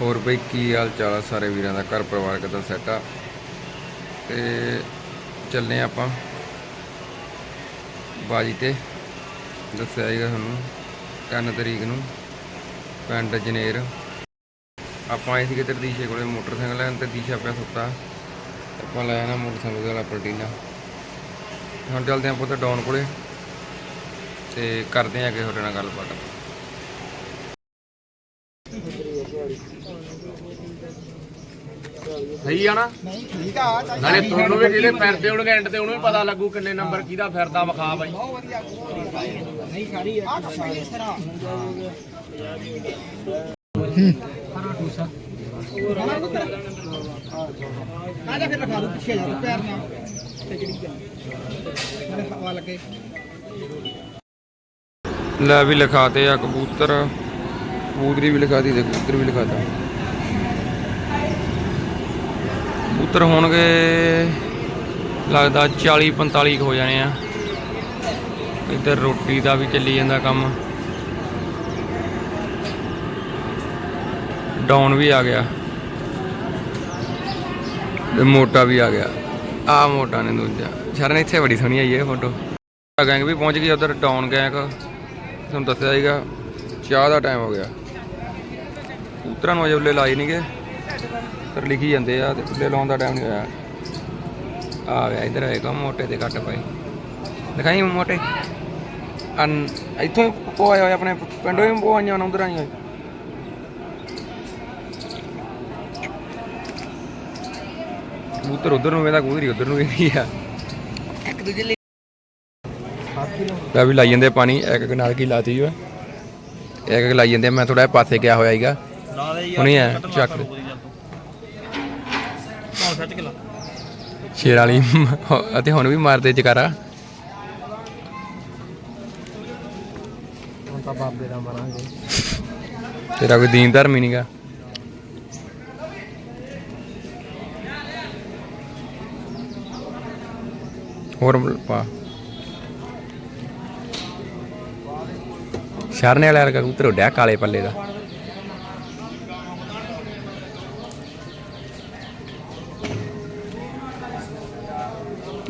ਹੋਰ ਬਈ ਕੀ ਹਾਲ ਚਾਲ ਆ ਸਾਰੇ ਵੀਰਾਂ ਦਾ? ਘਰ ਪਰਿਵਾਰ ਕਿਦਾਂ ਸੈੱਟ ਆ? ਤੇ ਚੱਲੇ ਆਪਾਂ ਬਾਜੀ ਤੇ। ਦੱਸਿਆ ਸੀਗਾ ਤੁਹਾਨੂੰ 3 ਤਰੀਕ ਨੂੰ ਪਿੰਡ ਜਨੇਰ। ਆਪਾਂ ਆਏ ਸੀਗੇ ਤੇ ਦੀਸ਼ੇ ਕੋਲੇ ਮੋਟਰਸਾਈਕਲ ਲੈਣ ਤੇ ਦੀਸ਼ਾ ਪਿਆ ਸੁੱਤਾ। ਆਪਾਂ ਲੈ ਆਣਾ ਮੋਟਰਸਾਈਕਲ ਵਾਲਾ ਪਲਟੀਨਾ। ਹੁਣ ਚੱਲਦੇ ਆਪਾਂ ਤੇ ਡਾਊਨ ਕੋਲੇ ਤੇ ਕਰਦੇ ਆਂ ਅੱਗੇ ਤੁਹਾਡੇ ਨਾਲ ਗੱਲਬਾਤ। ਸਹੀ ਆ ਨਾ? ਠੀਕ ਆ ਨਾਲੇ ਤੁਹਾਨੂੰ ਵੀ ਜਿਹੜੇ ਫਿਰਦੇ ਹੋਣਗੇ ਐਂਡ ਤੇ ਉਹਨੂੰ ਵੀ ਪਤਾ ਲੱਗੂ ਕਿੰਨੇ ਨੰਬਰ ਕਿਹਦਾ ਫਿਰਦਾ ਵਿਖਾ ਬਾਈ। ਬਹੁਤ ਵਧੀਆ ਨਹੀਂ ਸਾਰੀ ਆ। ਕੱਪੜੇ ਸਰਾ ਆ ਜਾ ਫਿਰ ਰਖਾ ਦੋ ਪਿੱਛੇ ਜਾ ਪੈਰ ਨਾਲ। ਤੇ ਜਿਹੜੀ ਜਾ ਮੇਰੇ ਹਵਾ ਲੱਗੇ। ਲੈ ਵੀ ਲਿਖਾਤੇ ਆ ਕਬੂਤਰ। ਕਬੂਤਰੀ ਵੀ ਲਿਖਾਤੀ ਤੇ ਕਬੂਤਰ ਵੀ ਲਿਖਾਤਾ। ਕਬੂਤਰ ਹੋਣਗੇ ਲੱਗਦਾ 40 45 ਹੋ ਜਾਣੇ ਆ। ਇੱਧਰ ਰੋਟੀ ਦਾ ਵੀ ਚੱਲੀ ਜਾਂਦਾ ਕੰਮ। ਡਾਊਨ ਵੀ ਆ ਗਿਆ। ਤੇ ਮੋਟਾ ਵੀ ਆ ਗਿਆ। ਆ ਮੋਟਾ ਨੇ ਦੂਜਾ। ਸ਼ਰਨ ਇੱਥੇ ਬੜੀ ਸੋਹਣੀ ਆਈ ਹੈ ਫੋਟੋ ਗੈਂਗ ਵੀ ਪਹੁੰਚ ਗਈ ਉਧਰ, ਡਾਊਨ ਗੈਂਗ। ਤੁਹਾਨੂੰ ਦੱਸਿਆ ਸੀਗਾ, ਚਾਹ ਦਾ ਟਾਈਮ ਹੋ ਗਿਆ। ਕਬੂਤਰਾਂ ਨੂੰ ਅਜੇ ਉੱਲੇ ਲਾਏ ਨਹੀਂਗੇ ਪਰ ਲਿਖੀ ਜਾਂਦੇ ਆ ਤੇ ਉੱਲੇ ਲਾਉਣ ਦਾ ਟਾਈਮ ਨਹੀਂ ਹੋਇਆ। ਆ ਗਿਆ ਇਧਰ ਆਏਗਾ ਮੋਟੇ ਤੇ ਕੱਟ ਪਏ। ਦਿਖਾਈ ਮੋਟੇ? ਅਨ ਇੱਥੋਂ ਪੋਇਆ ਹੋਇਆ ਆਪਣੇ ਪਿੰਡੋਂ ਹੀ ਪੋਆਈਆਂ ਉਹਨਾਂ ਉਧਰ ਆਈਆਂ ਕਬੂਤਰ ਉਧਰ ਨੂੰ ਵੇਦਾ ਕਬੂਤਰੀ ਉਧਰ ਨੂੰ ਵੇਦੀ ਆ। ਇੱਕ ਦੂਜੇ ਲਈ ਲੈ ਵੀ ਲਾਈ ਜਾਂਦੇ ਪਾਣੀ ਇੱਕ ਇੱਕ ਨਾਲ ਕੀ ਲਾਤੀ ਜੋ ਇੱਕ ਇੱਕ ਲਾਈ ਜਾਂਦੇ ਮੈਂ ਥੋੜਾ ਪਾਸੇ ਗਿਆ ਹੋਇਆ ਸੀਗਾ। ਹੁਣੀ ਆ ਚੱਕ। ਸ਼ੇਰ ਵਾਲੀ ਅਤੇ ਹੁਣ ਵੀ ਮਾਰਦੇ ਜਕਾਰਾ। ਹੁਣ ਤਾਂ ਬਾਬੇ ਦਾ ਮਰਾਂਗੇ। ਤੇਰਾ ਕੋਈ ਦੀਨ ਧਰਮ ਹੀ ਨਹੀਂਗਾ ਹੋਰ ਪਾ। ਸ਼ਰਨੇ ਵਾਲਾ ਕਬੂਤਰ ਉੱਡਿਆ ਕਾਲੇ ਪੱਲੇ ਦਾ।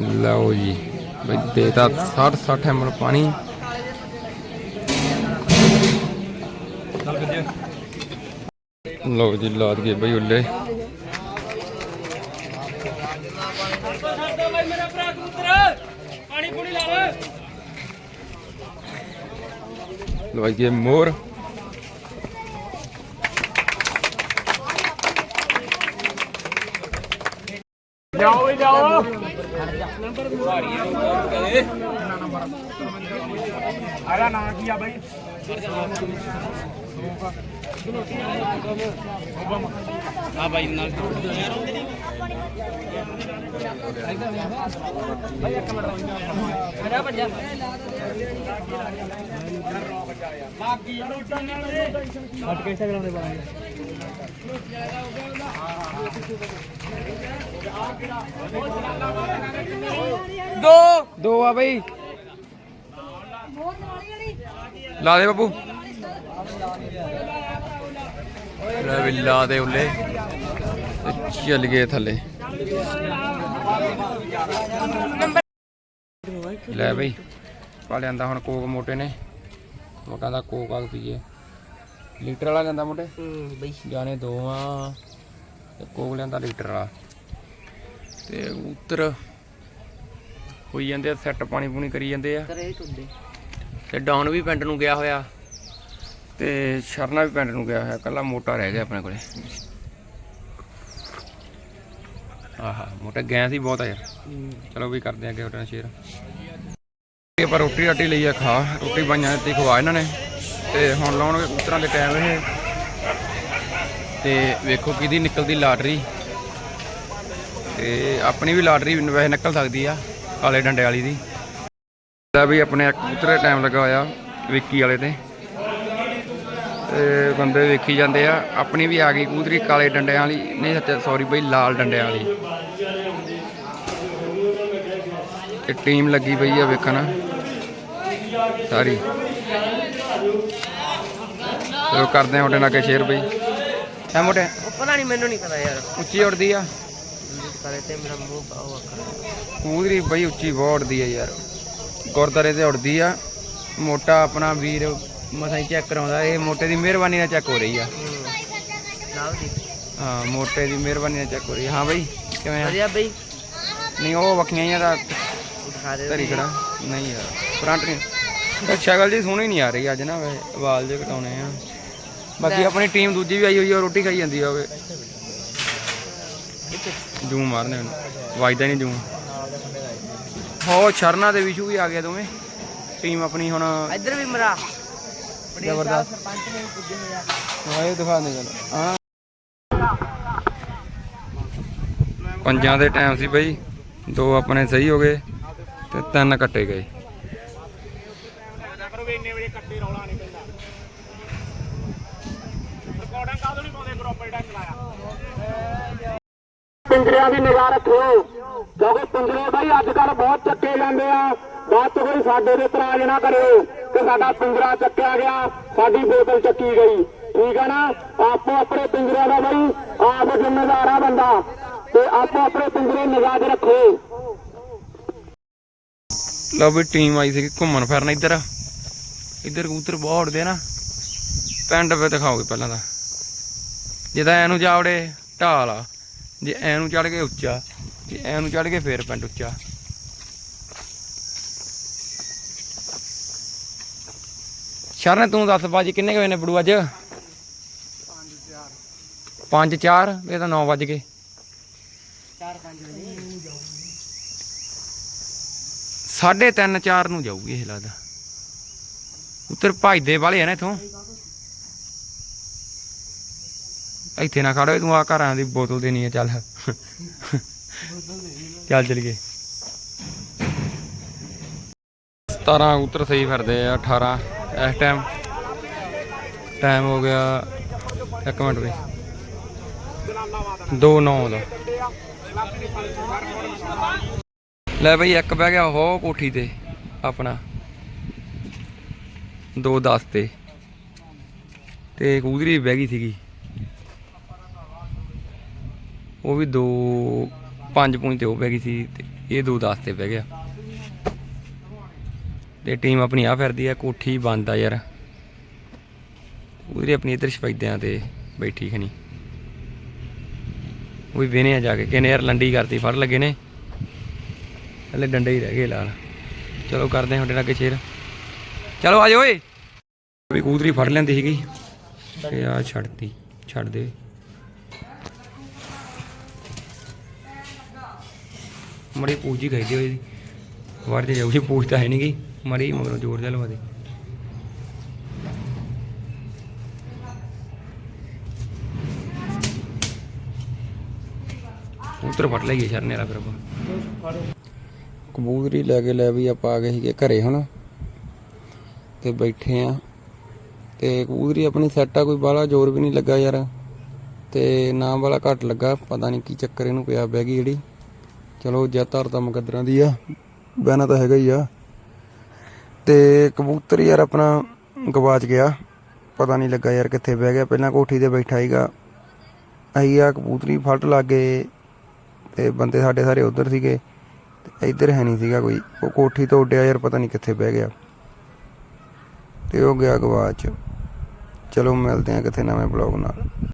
ਲਓ ਜੀ, ਬਈ ਦੇਤਾ 60 60 ਐਮਲ ਪਾਣੀ। ਲਓ ਜੀ ਲਾਦ ਗਏ ਬਈ ਉੱਲੇ। ਲਵਾਈ ਗਏ ਮੋਰ। ਜਾਓ ਜਾਓ। ਆਲਾ ਨਾਂ ਕੀ ਆ ਬਾਈ ਆ ਬਾਈ ਨਾਲ ਦੋ। ਦੋ ਆ ਬਈ। ਲਾ ਦੇ ਬਾਬੂ ਲੈ ਵੀ ਲਾ ਦੇ ਉੱਲੇ। ਚੱਲ ਗਏ ਥੱਲੇ। ਲੈ ਬਈ। ਪਾ ਲਿਆਂਦਾ ਹੁਣ ਕੋਕ ਮੋਟੇ ਨੇ। ਮੋਟਾ ਦਾ ਕੋਕ ਆ ਪੀਏ ਲੀਟਰ ਵਾਲਾ ਜਾਂਦਾ ਮੋਟੇ ਹੂੰ ਬਈ। ਜਾਣੇ ਦੋ ਆ ਤੇ ਕੋਕ ਲਿਆਂਦਾ ਲੀਟਰ ਵਾਲਾ। ਤੇ ਉੱਤਰ ਹੋਈ ਜਾਂਦੇ ਆ ਸੈੱਟ ਪਾਣੀ ਪੂਣੀ ਕਰੀ ਜਾਂਦੇ ਆ। ਕਰੇ ਟੁੱਡੇ ਤੇ ਡਾਊਨ ਵੀ ਪਿੰਡ ਨੂੰ ਗਿਆ ਹੋਇਆ ਤੇ ਸ਼ਰਨਾ ਵੀ ਪਿੰਡ ਨੂੰ ਗਿਆ ਹੋਇਆ ਕੱਲਾ ਮੋਟਾ ਰਹਿ ਗਿਆ ਆਪਣੇ ਕੋਲੇ। ਆਹਾ ਮੋਟਾ ਗਿਆ ਸੀ ਬਹੁਤ ਆ ਯਾਰ। ਚਲੋ ਵੀ ਕਰਦੇ ਆ ਅੱਗੇ ਨਾਲ ਸ਼ੇਅਰ ਆਪਾਂ ਰੋਟੀ ਰਾਟੀ ਲਈ ਆ ਖਾ, ਰੋਟੀ ਬਾਈਆਂ ਦਿੱਤੀ ਖਵਾ ਇਹਨਾਂ ਨੇ। ਤੇ ਹੁਣ ਲਾਉਣਗੇ ਕਬੂਤਰਾਂ ਦੇ ਟਾਈਮ ਇਹ। ਤੇ ਵੇਖੋ ਕਿਹਦੀ ਨਿਕਲਦੀ ਲਾਟਰੀ। ਤੇ ਆਪਣੀ ਵੀ ਲਾਟਰੀ ਵੈਸੇ ਨਿਕਲ ਸਕਦੀ ਆ, ਕਾਲੇ ਡੰਡੇ ਵਾਲੀ ਦੀ। ਲੈ ਵੀ ਆਪਣੇ ਇੱਕ ਕਬੂਤਰ ਦੇ ਟਾਈਮ ਲੱਗਾ ਹੋਇਆ ਵਿੱਕੀ ਵਾਲੇ ਤੇ। ਤੇ ਬੰਦੇ ਵੇਖੀ ਜਾਂਦੇ ਆ, ਆਪਣੀ ਵੀ ਆ ਗਈ ਕਬੂਤਰੀ ਕਾਲੇ ਡੰਡਿਆਂ ਵਾਲੀ। ਨਹੀਂ ਸੱਚ ਸੌਰੀ ਬਈ, ਲਾਲ ਡੰਡਿਆਂ ਵਾਲੀ। ਤੇ ਟੀਮ ਲੱਗੀ ਪਈ ਆ ਵੇਖਣ। ਸਾਰੀ। ਚਲੋ ਕਰਦੇ ਆ ਤੁਹਾਡੇ ਨਾਲ ਕੇ ਸ਼ੇਅਰ ਬਈ। ਐ ਮੋਟੇ? ਉਹ ਪਤਾ ਨਹੀਂ ਮੈਨੂੰ ਨਹੀਂ ਪਤਾ ਯਾਰ। ਉੱਚੀ ਉੜਦੀ ਆ? ਕਰੇ ਤੇ ਮੇਰਾ ਮੂੰਹ ਪਾਉ ਅੱਖਰ ਕੂਦਰੀ ਬਈ ਉੱਚੀ ਬਹੁਤ ਆ ਯਾਰ। ਗੁਰਦਾਰੇ ਤੇ ਉੜਦੀ ਆ। ਮੋਟਾ ਆਪਣਾ ਵੀਰ ਮਸਾਂ ਚੈੱਕ ਕਰਾਉਂਦਾ। ਇਹ ਮੋਟੇ ਦੀ ਮਿਹਰਬਾਨੀ ਨਾਲ ਚੈੱਕ ਹੋ ਰਹੀ ਆ। ਦੀ ਹਾਂ ਮੋਟੇ ਦੀ ਮਿਹਰਬਾਨੀ ਨਾਲ ਚੈੱਕ ਹੋ ਰਹੀ ਹਾਂ ਬਈ ਕਿਵੇਂ ਆ? ਵਧੀਆ ਬਈ। ਨਹੀਂ ਉਹ ਵੱਖੀਆਂ ਹੀ ਆ ਤਾਂ ਦਿਖਾ ਦੇ ਧਰੀ ਖੜਾ। ਨਹੀਂ ਯਾਰ ਫਰੰਟ ਨਹੀਂ। ਤਾਂ ਸ਼ਕਲ ਜੀ ਸੋਹਣੀ ਨਹੀਂ ਆ ਰਹੀ ਅੱਜ ਨਾ ਵੈਸੇ ਵਾਲ ਜੇ ਕਟਾਉਣੇ ਆ। ਬਾਕੀ ਆਪਣੀ ਟੀਮ ਦੂਜੀ ਵੀ ਆਈ ਹੋਈ ਆ ਰੋਟੀ ਖਾਈ ਜਾਂਦੀ ਆ ਹੋਵੇ ਜੂਮ ਮਾਰਨੇ ਉਹਨੂੰ। ਵੱਜਦਾ ਨਹੀਂ ਜੂਮ। ਹੋ ਸ਼ਰਨਾ ਦੇ ਵਿਸ਼ੂ ਵੀ ਆ ਗਿਆ ਦੋਵੇਂ। ਟੀਮ ਆਪਣੀ ਹੁਣ ਇੱਧਰ ਵੀ ਮਰਾ। ਜ਼ਬਰਦਸਤ। ਸਰਪੰਚ ਨੇ ਪੁੱਜੇ ਹੋਇਆ ਹਾਂ ਇਹ ਦਿਖਾ ਦੇ ਚੱਲ। ਹਾਂ। ਪੰਜਾਂ ਦੇ ਟਾਈਮ ਸੀ ਬਈ। ਦੋ ਆਪਣੇ ਸਹੀ ਹੋ ਗਏ। ਤੇ ਤਿੰਨ ਕੱਟੇ ਗਏ। ਪਿੰਜਰਿਆਂ ਦੀ ਨਿਗਾਹ ਰੱਖਿਓ ਕਿਉਂਕਿ ਪਿੰਜਰੇ ਬਾਈ ਅੱਜ ਕੱਲ ਬਹੁਤ ਚੱਕੇ ਜਾਂਦੇ ਆ। ਬਾਅਦ ਚ ਕੋਈ ਸਾਡੇ ਦੇ ਤਰਾਜ ਨਾ ਕਰਿਓ ਕਿ ਸਾਡਾ ਪਿੰਜਰਾ ਚੱਕਿਆ ਗਿਆ, ਸਾਡੀ ਬੋਤਲ ਚੱਕੀ ਗਈ। ਠੀਕ ਹੈ ਨਾ? ਆਪੋ ਆਪਣੇ ਪਿੰਜਰਿਆਂ ਦਾ ਬਈ ਆਪ ਜਿੰਮੇਦਾਰ ਆ ਬੰਦਾ। ਤੇ ਆਪੋ ਆਪਣੇ ਪਿੰਜਰੇ ਨਿਗਾਹ ਰੱਖੋ। ਲਓ ਵੀ ਟੀਮ ਆਈ ਸੀ ਘੁੰਮਣ ਫਿਰਨ ਇੱਧਰ। ਇੱਧਰ ਕਬੂਤਰ ਬਹੁਤ ਉੜਦੇ ਨਾ। ਪਿੰਡ ਵੇ ਦਿਖਾਓਗੇ ਪਹਿਲਾਂ ਤਾਂ। ਜੇ ਐਨੂੰ ਜਾਵੜੇ ਢਾਲ ਆ, ਜੇ ਐਨੂੰ ਚੜ ਕੇ ਉੱਚਾ, ਜੇ ਐਨੂੰ ਚੜ ਕੇ ਫੇਰ ਪਿੰਡ ਉੱਚਾ। ਸ਼ਰਨ, ਤੂੰ ਦੱਸ ਬਾਜੀ ਕਿੰਨੇ ਕੁ ਵਜੇ ਨੇ ਬੜੂ ਅੱਜ 5 4 ਇਹ ਤਾਂ 9 ਵਜ ਗਏ। 4-5 ਵਜੇ। ਸਾਢੇ ਤਿੰਨ ਚਾਰ ਨੂੰ ਜਾਊਗੀ ਇਹ ਲੱਗਦਾ। ਉੱਤਰ ਭਜਦੇ ਵਾਲੇ ਆ ਨਾ ਇਥੋਂ। ਇੱਥੇ ਨਾ ਖੜੋ ਤੂੰ ਆ ਘਰਾਂ ਦੀ ਬੋਤਲ ਦੇਣੀ ਆ, ਚੱਲ। ਚੱਲ ਚਲੀਏ। 17 ਉੱਤਰ ਸਹੀ ਫਿਰਦੇ ਆ 18 ਇਸ ਟਾਈਮ ਟਾਈਮ ਹੋ ਗਿਆ 1 ਮਿੰਟ ਵੀ 2 9 ਦਾ। ਲੈ ਬਈ, ਇੱਕ ਬਹਿ ਗਿਆ ਹੋ ਕੋਠੀ ਤੇ, ਆਪਣਾ। ਦੋ 10 ਤੇ। ਤੇ ਕੂਦਰੀ ਬਹਿ ਗਈ ਸੀਗੀ। ਉਹ ਵੀ ਦੋ, ਪੰਜ ਪੁੰਜ ਤੇ ਉਹ ਬਹਿ ਗਈ ਸੀ ਤੇ ਇਹ ਦੋ 10 ਤੇ ਬਹਿ ਗਿਆ। ਤੇ ਟੀਮ ਆਪਣੀ ਆ ਫਿਰਦੀ ਆ, ਕੋਠੀ ਬੰਦ ਆ ਯਾਰ। ਕੂਦਰੀ ਆਪਣੀ ਇਧਰ ਸ਼ਪੈਦਿਆਂ ਤੇ ਬੈਠੀ ਖਣੀ। ਉਹ ਵੀ ਵੇਨੇ ਆ ਜਾ ਕੇ ਕਿਨੇ ਯਾਰ ਲੰਡੀ ਕਰਤੀ, ਫੜ ਲੱਗੇ ਨੇ। ਹਲੇ ਡੰਡੇ ਹੀ ਰਹਿ ਗਏ ਲਾਲ। ਚਲੋ ਕਰਦੇ ਹਾਂ ਤੁਹਾਡੇ ਨਾਲ ਸ਼ੇਰ। ਚਲੋ ਆ ਜਾਓ ਓਏ। ਵੀ ਕੂਦਰੀ ਫੜ ਲੈਂਦੀ ਸੀਗੀ ਤੇ ਆ ਛੱਡਤੀ, ਛੱਡ ਦੇ। ਮੜੀ ਪੂਜੀ ਗਈ ਦੀ ਹੋਈ ਵਾਰ ਤੇ ਜਾਊਗੀ ਪੂਛ ਤਾਂ ਹੈ ਨਹੀਂ ਗਈ ਮੜੀ ਮਗਰੋਂ ਜ਼ੋਰ ਜਿਹਾ ਲਵਾ ਦੇ। ਕਬੂਤਰ ਫੜ ਲਈਏ ਸ਼ਰਨੇ ਵਾਲਾ ਫਿਰ ਆਪਾਂ। ਕਬੂਤਰੀ ਲੈ ਕੇ ਲੈ ਵੀ ਆਪਾਂ ਆ ਗਏ ਸੀਗੇ ਘਰੇ ਹੁਣ ਤੇ ਬੈਠੇ ਆ। ਤੇ ਕਬੂਤਰੀ ਆਪਣੀ ਸੈੱਟ ਆ, ਕੋਈ ਬਾਹਲਾ ਜ਼ੋਰ ਵੀ ਨਹੀਂ ਲੱਗਾ ਯਾਰ। ਤੇ ਨਾ ਵਾਲਾ ਘੱਟ ਲੱਗਾ, ਪਤਾ ਨਹੀਂ ਕੀ ਚੱਕਰ ਇਹਨੂੰ ਪਿਆ ਬਹਿ ਗਈ ਜਿਹੜੀ। ਚਲੋ ਜੈਤਾਰ ਤਾਂ ਮੁਕੱਦਰਾਂ ਦੀ ਆ, ਬਹਿਣਾ ਤਾਂ ਹੈਗਾ ਹੀ ਆ। ਤੇ ਕਬੂਤਰ ਯਾਰ ਆਪਣਾ ਗਵਾਚ ਗਿਆ। ਪਤਾ ਨਹੀਂ ਲੱਗਾ ਯਾਰ ਕਿੱਥੇ ਬਹਿ ਗਿਆ। ਪਹਿਲਾਂ ਕੋਠੀ ਤੇ ਬੈਠਾ ਸੀਗਾ। ਆਈ ਆ, ਕਬੂਤਰੀ ਫਟ ਲੱਗੇ ਤੇ ਬੰਦੇ ਸਾਡੇ ਸਾਰੇ ਉਧਰ ਸੀਗੇ। ਇੱਧਰ ਹੈ ਨਹੀਂ ਸੀਗਾ ਕੋਈ। ਉਹ ਕੋਠੀ ਤੋਂ ਉੱਡਿਆ ਯਾਰ, ਪਤਾ ਨਹੀਂ ਕਿੱਥੇ ਬਹਿ ਗਿਆ। ਤੇ ਉਹ ਗਿਆ ਗਵਾਚ ਚਲੋ ਮਿਲਦੇ ਆ ਕਿਤੇ ਨਵੇਂ ਬਲੌਗ ਨਾਲ।